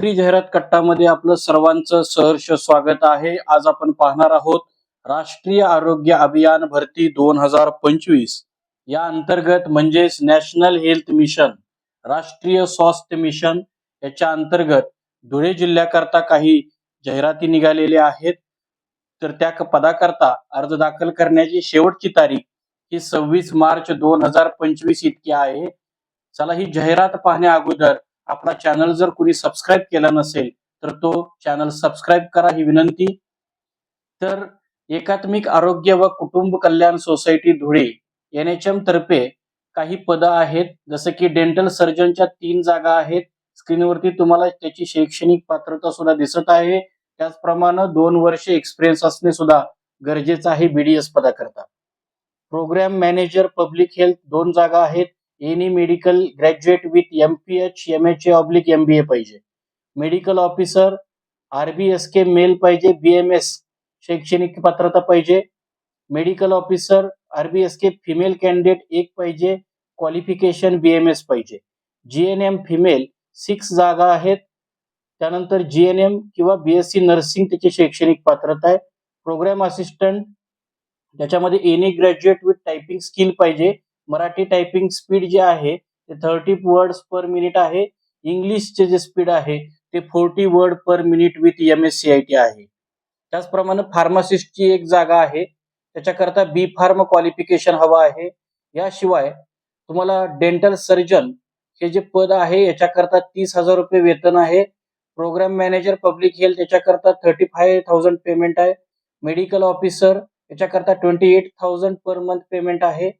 श्री जाहिरात कट्टामध्ये आपलं सर्वांचं सहर्ष स्वागत आहे. आज आपण पाहणार आहोत राष्ट्रीय आरोग्य अभियान भरती दोन हजार पंचवीस. या अंतर्गत म्हणजेच नॅशनल हेल्थ मिशन राष्ट्रीय स्वास्थ्य मिशन याच्या अंतर्गत धुळे जिल्ह्याकरता काही जाहिराती निघालेल्या आहेत. तर त्या पदाकरता अर्ज दाखल करण्याची शेवटची तारीख ही सव्वीस मार्च दोन हजार पंचवीस इतकी आहे. चला ही जाहिरात पाहण्या अगोदर आपला चॅनल जर कुणी सबस्क्राईब केला नसेल तर तो चॅनल सबस्क्राईब करा ही विनंती. तर एकात्मिक आरोग्य व कुटुंब कल्याण सोसायटी धुळे एनएचएम तर्फे काही पदं आहेत जसं की डेंटल सर्जनच्या तीन जागा आहेत. स्क्रीनवरती तुम्हाला त्याची शैक्षणिक पात्रता सुद्धा दिसत आहे. त्याचप्रमाणे दोन वर्ष एक्सपिरियन्स असणे सुद्धा गरजेचं आहे बीडीएस पदाकरता. प्रोग्राम मॅनेजर पब्लिक हेल्थ दोन जागा आहेत. Any medical graduate with M P H M H A oblique M B A पाहिजे. Medical officer R B S K male पाहिजे बी एम एस शैक्षणिक पात्रता पाहिजे. Medical officer R B S K female candidate एक पाहिजे. Qualification B M S पाहिजे. G N M female six जागा आहेत. त्यानंतर जी एन एम किंवा बी एस सी नर्सिंग त्याची शैक्षणिक पात्रता आहे. प्रोग्राम असिस्टंट त्याच्यामध्ये any graduate with typing skill पाहिजे. मराठी टायपिंग स्पीड जे आहे ते थर्टी वर्ड्स पर मिनिट आहे. इंग्लिशचे जे स्पीड आहे ते forty word per minute with M S C I T आहे. त्याचप्रमाणे फार्मासिस्टची एक जागा आहे. त्याच्याकरता बी फार्म क्वालिफिकेशन हवं आहे. याशिवाय तुम्हाला डेंटल सर्जन हे जे पद आहे याच्याकरता तीस हजार रुपये वेतन आहे. प्रोग्राम मॅनेजर पब्लिक हेल्थ याच्याकरता थर्टी फाय थाउजंड पेमेंट आहे. Medical officer याच्याकरता twenty eight thousand per month payment आहे.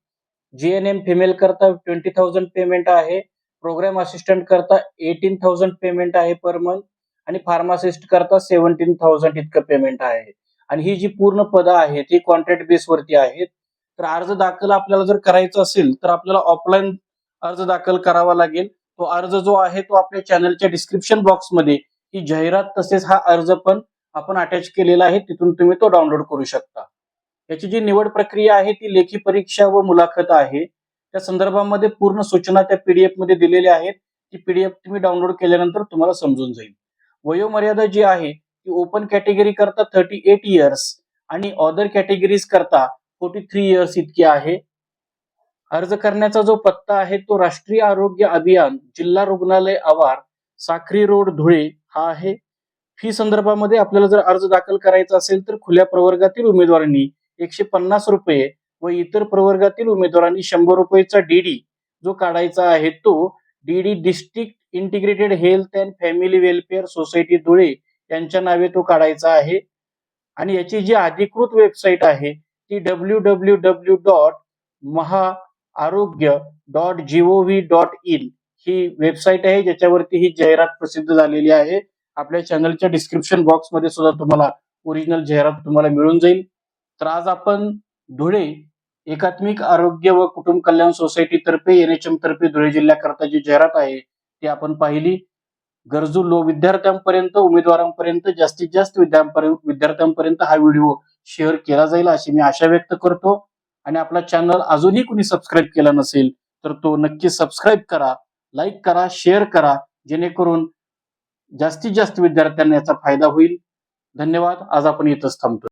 जीएनएम एन एम फिमेल करता ट्वेंटी थाउजंड पेमेंट आहे. प्रोग्राम असिस्टंट करता एटीन थाउजंड पेमेंट आहे पर मंथ आणि फार्मासिस्ट करता seventeen thousand इतकं पेमेंट आहे. आणि ही जी पूर्ण पदं आहेत ती कॉन्ट्रॅक्ट बेसवरती आहेत. तर अर्ज दाखल आपल्याला जर करायचा असेल तर आपल्याला ऑफलाईन अर्ज दाखल करावा लागेल. तो अर्ज जो आहे तो आपल्या चॅनलच्या डिस्क्रिप्शन बॉक्समध्ये ही जाहिरात तसेच हा अर्ज पण आपण अटॅच केलेला आहे. तिथून तुम्ही तो डाउनलोड करू शकता. याची जी निवड प्रक्रिया आहे ती लेखी परीक्षा व मुलाखत आहे. त्या संदर्भामध्ये पूर्ण सूचना त्या पीडीएफमध्ये दिलेल्या आहेत. ती पीडीएफ तुम्ही डाउनलोड केल्यानंतर तुम्हाला समजून जाईल. वयोमर्यादा जी आहे ती ओपन कॅटेगरी करता थर्टी एट इयर्स आणि अदर कॅटेगरीज करता फोर्टी थ्री इयर्स इतकी आहे. अर्ज करण्याचा जो पत्ता आहे तो राष्ट्रीय आरोग्य अभियान जिल्हा रुग्णालय आवार साखरी रोड धुळे हा आहे. फी संदर्भामध्ये आपल्याला जर अर्ज दाखल करायचा असेल तर खुल्या प्रवर्गातील उमेदवारांनी एकशे पन्नास रुपये व इतर प्रवर्गातील उमेदवारांनी शंभर रुपयेचा डीडी जो काढायचा आहे तो DD district integrated health and family welfare society Dhule यांच्या नावे तो काढायचा आहे. आणि याची जी अधिकृत वेबसाईट आहे ती W W W dot Maha Arogya dot gov dot in he website आहे ज्याच्यावरती ही जाहिरात प्रसिद्ध झालेली आहे. आपल्या चॅनलच्या डिस्क्रिप्शन बॉक्समध्ये सुद्धा तुम्हाला ओरिजिनल जाहिरात तुम्हाला मिळून जाईल. तर आज आपण धुळे एकात्मिक आरोग्य व कुटुंब कल्याण सोसायटी तर्फे एनएचएम तर्फे धुळे जिल्ह्याकरता जी जाहिरात आहे ती आपण पाहिली. गरजू लो विद्यार्थ्यांपर्यंत उमेदवारांपर्यंत जास्तीत जास्त विद्यार्थ्यांपर्यंत विद्यार्थ्यांपर्यंत हा व्हिडिओ शेअर केला जाईल अशी मी आशा व्यक्त करतो. आणि आपला चॅनल अजूनही कुणी सबस्क्राईब केला नसेल तर तो नक्की सबस्क्राईब करा लाईक करा शेअर करा जेणेकरून जास्तीत जास्त विद्यार्थ्यांना याचा फायदा होईल. धन्यवाद. आज आपण इथंच थांबतो.